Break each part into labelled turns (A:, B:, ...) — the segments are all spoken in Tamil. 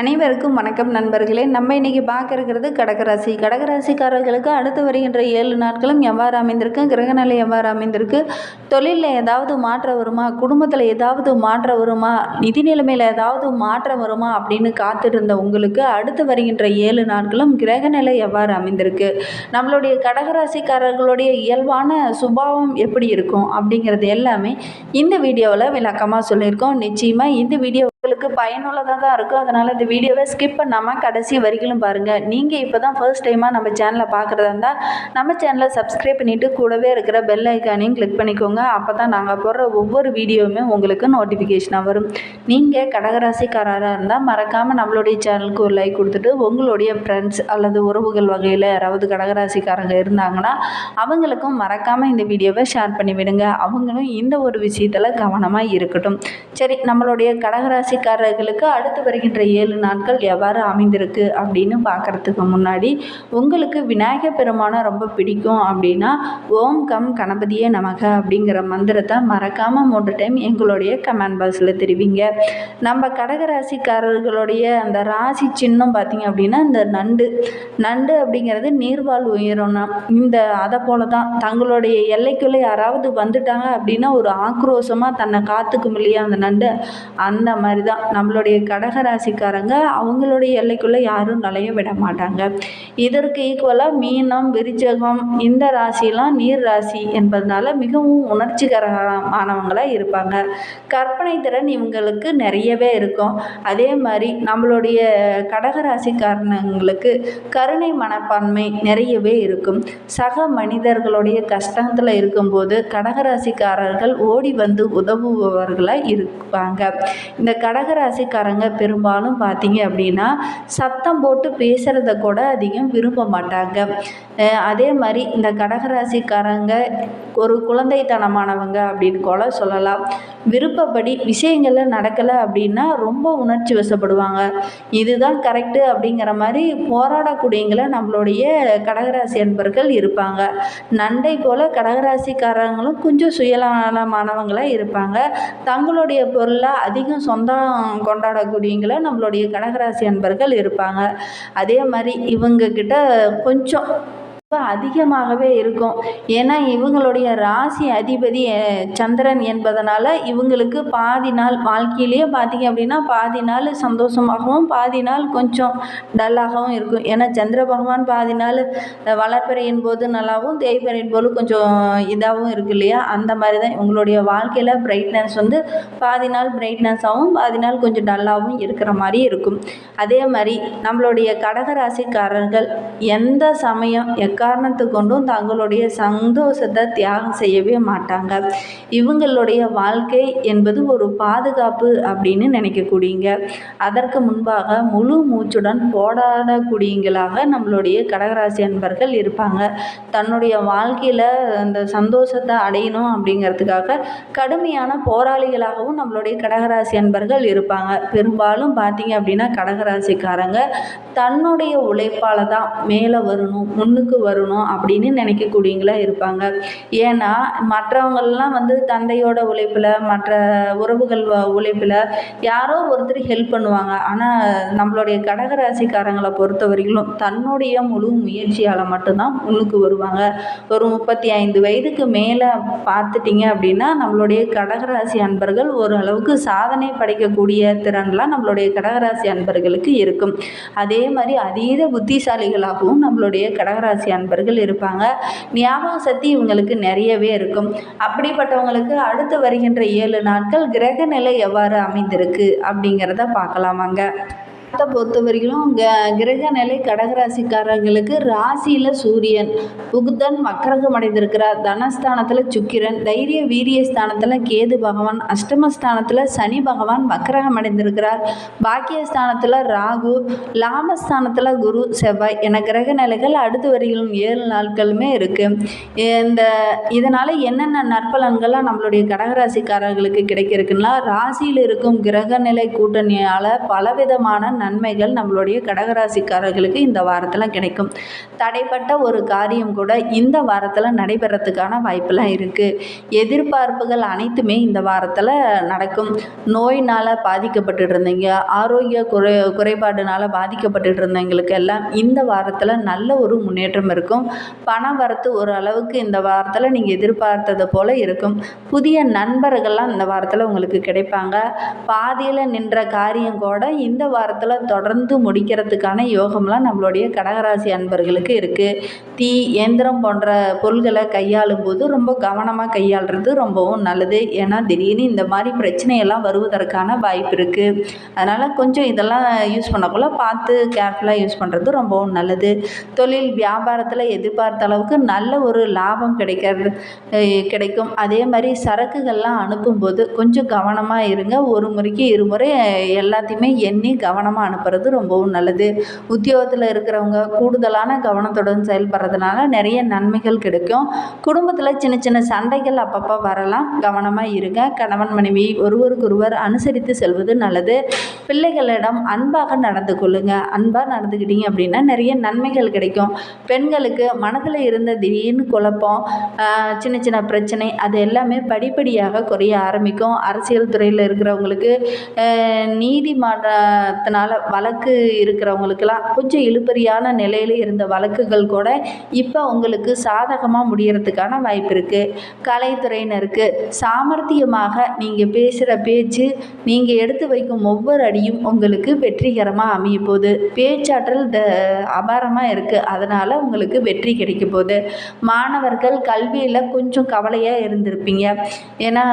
A: அனைவருக்கும் வணக்கம் நண்பர்களே. நம்ம இன்றைக்கி பார்க்க இருக்கிறது கடகராசி. கடகராசிக்காரர்களுக்கு அடுத்து வருகின்ற ஏழு நாட்களும் எவ்வாறு அமைந்திருக்கு? கிரகநிலை எவ்வாறு அமைந்திருக்கு? தொழிலில் ஏதாவது மாற்றம் வருமா? குடும்பத்தில் ஏதாவது மாற்றம் வருமா? நிதி நிலைமையில் ஏதாவது மாற்றம் வருமா? அப்படின்னு காத்திருந்த உங்களுக்கு அடுத்து வருகின்ற ஏழு நாட்களும் கிரகநிலை எவ்வாறு அமைந்திருக்கு? நம்மளுடைய கடகராசிக்காரர்களுடைய இயல்பான சுபாவம் எப்படி இருக்கும்? அப்படிங்கிறது எல்லாமே இந்த வீடியோவில் விளக்கமாக சொல்லியிருக்கோம். நிச்சயமாக இந்த வீடியோ உங்களுக்கு பயனுள்ளதாக தான் இருக்கும் அதனால் இந்த வீடியோவை ஸ்கிப் பண்ணாமல் கடைசி வரிகளும் பாருங்கள் நீங்கள் இப்போ தான் ஃபர்ஸ்ட் டைமாக நம்ம சேனலை பார்க்குறதா இருந்தால் நம்ம சேனலை சப்ஸ்கிரைப் பண்ணிவிட்டு கூடவே இருக்கிற பெல் ஐக்கானையும் கிளிக் பண்ணிக்கோங்க. அப்போ தான் நாங்கள் போடுற ஒவ்வொரு வீடியோவுமே உங்களுக்கு நோட்டிஃபிகேஷனாக வரும். நீங்கள் கடகராசிக்காரராக இருந்தால் மறக்காமல் நம்மளுடைய சேனலுக்கு ஒரு லைக் கொடுத்துட்டு உங்களுடைய ஃப்ரெண்ட்ஸ் அல்லது உறவுகள் வகையில் யாராவது கடகராசிக்காரங்க இருந்தாங்கன்னா அவங்களுக்கும் மறக்காமல் இந்த வீடியோவை ஷேர் பண்ணி விடுங்க அவங்களும் இந்த ஒரு விஷயத்தில் கவனமாக இருக்கட்டும். சரி நம்மளுடைய கடகராசி ராசிக்காரர்களுக்கு அடுத்து வருகின்ற ஏழு நாட்கள் எவ்வாறு அமைந்திருக்கு அப்படின்னு பார்க்குறதுக்கு முன்னாடி உங்களுக்கு விநாயகர் பெருமானை ரொம்ப பிடிக்கும் அப்படின்னா ஓம் கம் கணபதியே நமக அப்படிங்கிற மந்திரத்தை மறக்காமல் மூன்று டைம் எங்களுடைய கமெண்ட் பாக்ஸில் தெரிவிங்க. நம்ம கடகராசிக்காரர்களுடைய அந்த ராசி சின்னம் பார்த்தீங்க அப்படின்னா இந்த நண்டு நண்டு அப்படிங்கிறது நீர்வாழ் உயிரினம். இந்த அதை போல தான் தங்களுடைய எல்லைக்குள்ளே யாராவது வந்துட்டாங்க அப்படின்னா ஒரு ஆக்ரோஷமாக தன்னை காத்துக்கும் இல்லையா அந்த நண்டு? அந்த மாதிரி தான் நம்மளுடைய கடக ராசிக்காரங்க அவங்களுடைய எல்லைக்குள்ளே யாரும் நுழைய விட மாட்டாங்க. இதற்கு ஈக்குவலாக மீனம் விருச்சகம் இந்த ராசிலாம் நீர் ராசி என்பதனால மிகவும் உணர்ச்சிகரமானவங்களாக இருப்பாங்க. கற்பனை திறன் இவங்களுக்கு நிறையவே இருக்கும். அதே மாதிரி நம்மளுடைய கடக கடகராசிக்காரங்களுக்கு கருணை மனப்பான்மை நிறையவே இருக்கும். சக மனிதர்களுடைய கஷ்டத்தில் இருக்கும்போது கடகராசிக்காரர்கள் ஓடி வந்து உதவுபவர்களாக இருப்பாங்க. இந்த க கடகராசிக்காரங்க பெரும்பாலும் பார்த்தீங்க அப்படின்னா சத்தம் போட்டு பேசுகிறத கூட அதிகம் விரும்ப மாட்டாங்க. அதே மாதிரி இந்த கடகராசிக்காரங்க ஒரு குழந்தைத்தனமானவங்க அப்படின்னு கூட சொல்லலாம். விருப்பப்படி விஷயங்கள்ல நடக்கலை அப்படின்னா ரொம்ப உணர்ச்சி வசப்படுவாங்க. இதுதான் கரெக்டு அப்படிங்கிற மாதிரி போராடக்கூடியங்கள நம்மளுடைய கடகராசி அன்பர்கள் இருப்பாங்க. நண்டை போல் கடகராசிக்காரங்களும் கொஞ்சம் சுயநலமானவங்களாக இருப்பாங்க. தங்களுடைய பொருளை அதிகம் சொந்தம் கொண்டாடக்கூடியவங்கள நம்மளுடைய கடகராசி அன்பர்கள் இருப்பாங்க. அதே மாதிரி இவங்கக்கிட்ட கொஞ்சம் ரொம்ப அதிகமாகவே இருக்கும். ஏன்னா இவங்களுடைய ராசி அதிபதி சந்திரன் என்பதனால இவங்களுக்கு பாதி நாள் வாழ்க்கையிலேயே பார்த்தீங்க அப்படின்னா பாதி நாள் சந்தோஷமாகவும் பாதி நாள் கொஞ்சம் டல்லாகவும் இருக்கும். ஏன்னா சந்திர பகவான் பாதி நாள் வளர்ப்பறையின் போது நல்லாவும் தேய்பிறையின் போது கொஞ்சம் இதாகவும் இருக்கு இல்லையா? அந்த மாதிரி தான் இவங்களுடைய வாழ்க்கையில் பிரைட்னஸ் வந்து பாதி நாள் பிரைட்னஸாகவும் பாதி நாள் கொஞ்சம் டல்லாகவும் இருக்கிற மாதிரி இருக்கும். அதே மாதிரி நம்மளுடைய கடகராசிக்காரர்கள் எந்த சமயம் எக்காரணத்து கொண்டும் தங்களுடைய சந்தோஷத்தை தியாகம் செய்யவே மாட்டாங்க. இவங்களுடைய வாழ்க்கை என்பது ஒரு பாதுகாப்பு அப்படின்னு நினைக்கக்கூடியங்க. அதற்கு முன்பாக முழு மூச்சுடன் போராடக்கூடியங்களாக நம்மளுடைய கடகராசி அன்பர்கள் இருப்பாங்க. தன்னுடைய வாழ்க்கையில் அந்த சந்தோஷத்தை அடையணும் அப்படிங்கிறதுக்காக கடுமையான போராளிகளாகவும் நம்மளுடைய கடகராசி அன்பர்கள் இருப்பாங்க. பெரும்பாலும் பார்த்தீங்க அப்படின்னா கடகராசிக்காரங்க. தன்னுடைய உழைப்பால் தான் மேலே வரணும் முன்னுக்கு வரணும் அப்படின்னு நினைக்கக்கூடியங்களா இருப்பாங்க. ஏன்னா மற்றவங்கள்லாம் வந்து தந்தையோட உழைப்பில் மற்ற உறவுகள் உழைப்பில் யாரோ ஒருத்தர் ஹெல்ப் பண்ணுவாங்க. ஆனால் நம்மளுடைய கடகராசிக்காரங்களை பொறுத்த வரைக்கும் தன்னுடைய முழு முயற்சியால் மட்டும்தான் முன்னுக்கு வருவாங்க. ஒரு முப்பத்தி ஐந்து வயதுக்கு மேலே பார்த்துட்டிங்க அப்படின்னா நம்மளுடைய கடகராசி அன்பர்கள் ஓரளவுக்கு சாதனை படைக்கக்கூடிய திறன்லாம் நம்மளுடைய கடகராசி அன்பர்களுக்கு இருக்கும். அதே மாதிரி அதீத புத்திசாலிகளாகவும் நம்மளுடைய கடகராசி நண்பர்கள் இருப்பாங்க. ஞாபக சக்தி இவங்களுக்கு நிறையவே இருக்கும். அப்படிப்பட்டவங்களுக்கு அடுத்து வருகின்ற ஏழு நாட்கள் கிரக நிலை எவ்வாறு அமைந்திருக்கு அப்படிங்கிறத பார்க்கலாமாங்க. அதை பொறுத்த வரைக்கும் க கிரக நிலை கடகராசிக்காரர்களுக்கு ராசியில் சூரியன் புகுதன் வக்கரகம் அடைந்திருக்கிறார். தனஸ்தானத்தில் சுக்கிரன் தைரிய வீரிய ஸ்தானத்தில் கேது பகவான் அஷ்டமஸ்தானத்தில் சனி பகவான் வக்கரகம் அடைந்திருக்கிறார். பாக்கியஸ்தானத்தில் ராகு லாமஸ்தானத்தில் குரு செவ்வாய் என கிரக நிலைகள் அடுத்து வருகிற ஏழு நாட்களுமே இருக்குது இந்த இதனால் என்னென்ன நற்பலன்கள்லாம் நம்மளுடைய கடகராசிக்காரர்களுக்கு கிடைக்கிறதுக்குன்னா ராசியில் இருக்கும் கிரக நிலை கூட்டணியால் பலவிதமான நன்மைகள் நம்மளுடைய கடகராசிக்காரர்களுக்கு இந்த வாரத்தில் கிடைக்கும். தடைப்பட்ட ஒரு காரியம் கூட இந்த வாரத்தில் நடைபெறத்துக்கான வாய்ப்பெல்லாம் இருக்குது எதிர்பார்ப்புகள் அனைத்துமே இந்த வாரத்தில் நடக்கும். நோயினால் பாதிக்கப்பட்டு இருந்தீங்க ஆரோக்கிய குறை குறைபாடுனால் பாதிக்கப்பட்டு இருந்தவங்களுக்கு எல்லாம் இந்த வாரத்தில் நல்ல ஒரு முன்னேற்றம் இருக்கும். பண வரத்து ஒரு அளவுக்கு இந்த வாரத்தில் நீங்கள் எதிர்பார்த்தது போல் இருக்கும். புதிய நண்பர்கள்லாம் இந்த வாரத்தில் உங்களுக்கு கிடைப்பாங்க. பாதியில் நின்ற காரியம் கூட இந்த வாரத்தில் தொடர்ந்து முடிக்கிறதுக்கான யோகம்லாம் நம்மளுடைய கடகராசி அன்பர்களுக்கு இருக்குது தீ இயந்திரம் போன்ற பொருள்களை கையாளும் போது ரொம்ப கவனமாக கையாளுறது ரொம்பவும் நல்லது. ஏன்னா திடீர்னு இந்த மாதிரி பிரச்சனையெல்லாம் வருவதற்கான வாய்ப்பு இருக்குது அதனால் கொஞ்சம் இதெல்லாம் யூஸ் பண்ணக்குள்ள பார்த்து கேர்ஃபுல்லாக யூஸ் பண்ணுறது ரொம்பவும் நல்லது. தொழில் வியாபாரத்தில் எதிர்பார்த்த அளவுக்கு நல்ல ஒரு லாபம் கிடைக்கிறது கிடைக்கும். அதே மாதிரி சரக்குகள்லாம் அனுப்பும்போது கொஞ்சம் கவனமாக இருங்க. ஒரு முறைக்கு இருமுறை எல்லாத்தையுமே எண்ணி கவனமாக அனுப்புறது ரொம்பவும் நல்லது. உத்தியோகத்தில் இருக்கிறவங்க கூடுதலான கவனத்துடன் செயல்படுறதுனால நிறைய நன்மைகள் கிடைக்கும். குடும்பத்தில் சின்ன சின்ன சண்டைகள் அப்பப்போ வரலாம். கவனமாக இருங்க. கணவன் மனைவி ஒருவருக்கொருவர் அனுசரித்து செல்வது நல்லது. பிள்ளைகளிடம் அன்பாக நடந்து கொள்ளுங்க. அன்பாக நடந்துக்கிட்டீங்க அப்படின்னா நிறைய நன்மைகள் கிடைக்கும். பெண்களுக்கு மனதில் இருந்த திடீர்னு குழப்பம் சின்ன சின்ன பிரச்சனை அது எல்லாமே படிப்படியாக குறைய ஆரம்பிக்கும். அரசியல் துறையில் இருக்கிறவங்களுக்கு நீதிமன்றத்தினால் வள வழக்கு இருக்கிறவங்களுக்கெல்லாம் கொஞ்சம் இழுபறியான நிலையில் இருந்த வழக்குகள் கூட இப்போ உங்களுக்கு சாதகமாக முடிகிறதுக்கான வாய்ப்பு இருக்குது கலைத்துறையினருக்கு சாமர்த்தியமாக நீங்கள் பேசுகிற பேச்சு நீங்கள் எடுத்து வைக்கும் ஒவ்வொரு அடியும் உங்களுக்கு வெற்றிகரமாக அமைய போகுது. பேச்சாற்றல் த அபாரமாக இருக்குது அதனால் உங்களுக்கு வெற்றி கிடைக்க போகுது. மாணவர்கள் கல்வியில் கொஞ்சம் கவலையாக இருந்திருப்பீங்க. ஏன்னா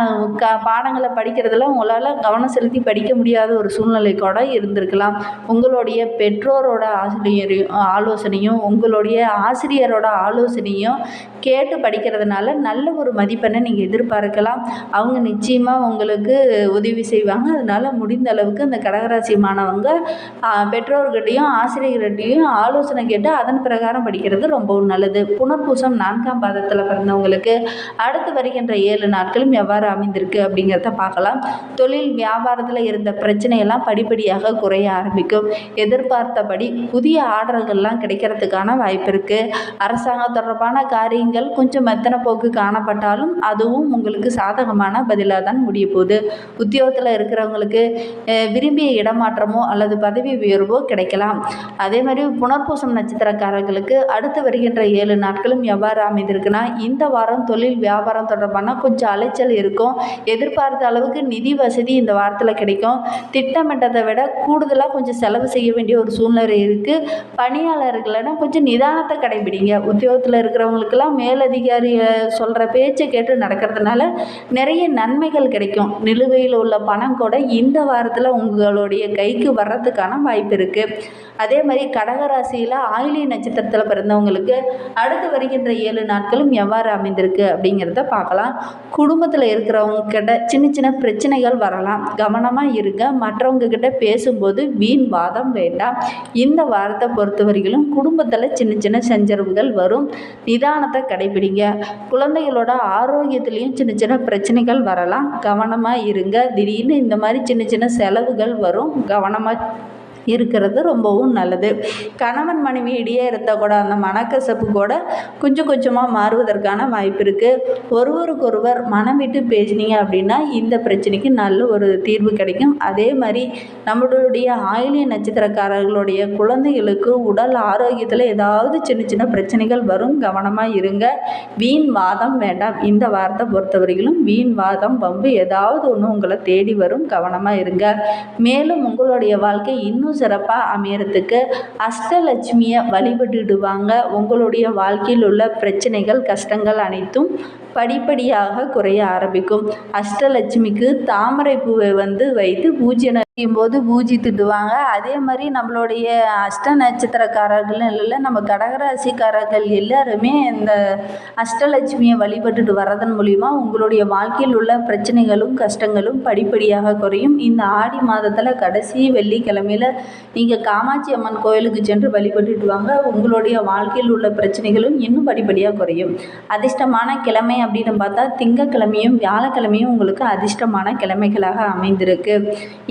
A: க பாடங்களை படிக்கிறதுல உங்களால் கவனம் செலுத்தி படிக்க முடியாத ஒரு சூழ்நிலை கூட இருந்திருக்கலாம். உங்களுடைய பெற்றோரோட ஆசிரியரையும் ஆலோசனையும் உங்களுடைய ஆசிரியரோட ஆலோசனையும் கேட்டு படிக்கிறதுனால நல்ல ஒரு மதிப்பெண்ணை நீங்கள் எதிர்பார்க்கலாம். அவங்க நிச்சயமாக உங்களுக்கு உதவி செய்வாங்க. அதனால் முடிந்த அளவுக்கு இந்த கடகராசி மாணவங்க பெற்றோர்கிட்டையும் ஆசிரியர்கிட்டையும் ஆலோசனை கேட்டு அதன் பிரகாரம் படிக்கிறது ரொம்பவும் நல்லது. புனர்பூசம் நான்காம் பாதத்தில் பிறந்தவங்களுக்கு அடுத்து வருகின்ற ஏழு நாட்களும் எவ்வாறு அமைந்திருக்கு அப்படிங்கிறத பார்க்கலாம். தொழில் வியாபாரத்தில் இருந்த பிரச்சனையெல்லாம் படிப்படியாக குறைய ஆரம்பிக்கும். எதிர்பார்த்தபடி புதிய ஆர்டர்கள்லாம் கிடைக்கிறதுக்கான வாய்ப்பு இருக்குது அரசாங்கம் தொடர்பான காரியங்கள் கொஞ்சம் மெத்தன போக்கு காணப்பட்டாலும் அதுவும் உங்களுக்கு சாதகமான பதிலாக தான் முடிய போகுது. உத்தியோகத்தில் இருக்கிறவங்களுக்கு விரும்பிய இடமாற்றமோ அல்லது பதவி உயர்வோ கிடைக்கலாம். அதே மாதிரி புனர்பூசம் நட்சத்திரக்காரர்களுக்கு அடுத்து வருகின்ற ஏழு நாட்களும் எவ்வாறு அமைந்திருக்குன்னா இந்த வாரம் தொழில் வியாபாரம் தொடர்பான கொஞ்சம் அலைச்சல் இருக்கும். எதிர்பார்த்த அளவுக்கு நிதி வசதி இந்த வாரத்தில் கிடைக்கும். திட்டமிட்டதை விட கூடுதல் கூடுதலாக கொஞ்சம் செலவு செய்ய வேண்டிய ஒரு சூழ்நிலை இருக்குது பணியாளர்களிடம் கொஞ்சம் நிதானத்தை கடைபிடிங்க. உத்தியோகத்தில் இருக்கிறவங்களுக்கெல்லாம் மேலதிகாரி சொல்கிற பேச்சை கேட்டு நடக்கிறதுனால நிறைய நன்மைகள் கிடைக்கும். நிலுவையில் உள்ள பணம் கூட இந்த வாரத்தில் உங்களுடைய கைக்கு வர்றதுக்கான வாய்ப்பு இருக்குது அதே மாதிரி கடகராசியில் ஆயிலி நட்சத்திரத்தில் பிறந்தவங்களுக்கு அடுத்து வருகின்ற ஏழு நாட்களும் எவ்வாறு அமைந்திருக்கு அப்படிங்கிறத பார்க்கலாம். குடும்பத்தில் இருக்கிறவங்க கிட்ட சின்ன சின்ன பிரச்சனைகள் வரலாம். கவனமாக இருங்க. மற்றவங்க கிட்ட பேசும்போது வீண் வாதம் வேண்டாம். இந்த வாரத்தை பொறுத்தவரையிலும் குடும்பத்தில் சின்ன சின்ன சஞ்சரவுகள் வரும். நிதானத்தை கடைபிடிங்க. குழந்தைகளோட ஆரோக்கியத்துலேயும் சின்ன சின்ன பிரச்சனைகள் வரலாம். கவனமாக இருங்க. திடீர்னு இந்த மாதிரி சின்ன சின்ன செலவுகள் வரும். கவனமாக இருக்கிறது ரொம்பவும் நல்லது. கணவன் மனைவி இடையே இருந்த கூட அந்த மனக்கசப்பு கூட கொஞ்சம் கொஞ்சமாக மாறுவதற்கான வாய்ப்பு இருக்குது ஒருவருக்கொருவர் மனம் விட்டு பேசினீங்க அப்படின்னா இந்த பிரச்சனைக்கு நல்ல ஒரு தீர்வு கிடைக்கும். அதே மாதிரி நம்மளுடைய ஆயிலிய நட்சத்திரக்காரர்களுடைய குழந்தைகளுக்கு உடல் ஆரோக்கியத்தில் ஏதாவது சின்ன சின்ன பிரச்சனைகள் வரும் கவனமாக இருங்க. வீண் வாதம் வேண்டாம். இந்த வாரத்தை பொறுத்தவரையிலும் வீண் வாதம் பம்பு ஏதாவது ஒன்று உங்களை தேடி வரும். கவனமாக இருங்க. மேலும் உங்களுடைய வாழ்க்கை இன்னும் சிறப்பாக அமையறதுக்கு அஷ்டலட்சுமியை வழிபட்டுடுவாங்க. உங்களுடைய வாழ்க்கையில் உள்ள பிரச்சனைகள் கஷ்டங்கள் அனைத்தும் படிப்படியாக குறைய ஆரம்பிக்கும். அஷ்டலட்சுமிக்கு தாமரை பூவை வந்து வைத்து பூஜை போது பூஜித்துடுவாங்க அதே மாதிரி நம்மளுடைய அஷ்ட நட்சத்திரக்காரர்கள் இல்லை நம்ம கடகராசிக்காரர்கள் எல்லாருமே இந்த அஷ்டலட்சுமியை வழிபட்டுட்டு வர்றதன் மூலிமா உங்களுடைய வாழ்க்கையில் உள்ள பிரச்சனைகளும் கஷ்டங்களும் படிப்படியாக குறையும். இந்த ஆடி மாதத்தில் கடைசி வெள்ளிக்கிழமையில் நீங்கள் காமாட்சி அம்மன் கோயிலுக்கு சென்று வழிபட்டுட்டு வாங்க. உங்களுடைய வாழ்க்கையில் உள்ள பிரச்சனைகளும் இன்னும் படிப்படியாக குறையும். அதிர்ஷ்டமான கிழமை அப்படின்னு பார்த்தா திங்கக்கிழமையும் வியாழக்கிழமையும் உங்களுக்கு அதிர்ஷ்டமான கிழமைகளாக அமைந்திருக்கு.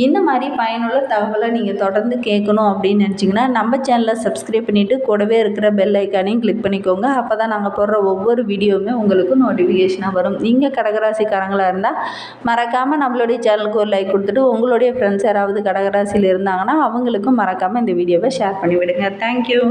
A: இந்த மாதிரி பயனுள்ள தகவலை நீங்கள் தொடர்ந்து கேட்கணும் அப்படின்னு நினச்சிங்கன்னா நம்ம சேனலை சப்ஸ்கிரைப் பண்ணிவிட்டு கூடவே இருக்கிற பெல் ஐக்கானையும் கிளிக் பண்ணிக்கோங்க. அப்போ தான் நாங்கள் போடுற ஒவ்வொரு வீடியோவுமே உங்களுக்கு நோட்டிஃபிகேஷனாக வரும். நீங்கள் கடகராசிக்காரங்களாக இருந்தால் மறக்காமல் நம்மளுடைய சேனலுக்கு ஒரு லைக் கொடுத்துட்டு உங்களுடைய ஃப்ரெண்ட்ஸ் யாராவது கடகராசியில் இருந்தாங்கன்னா அவங்களுக்கும் மறக்காமல் இந்த வீடியோவை ஷேர் பண்ணிவிடுங்க. தேங்க்யூ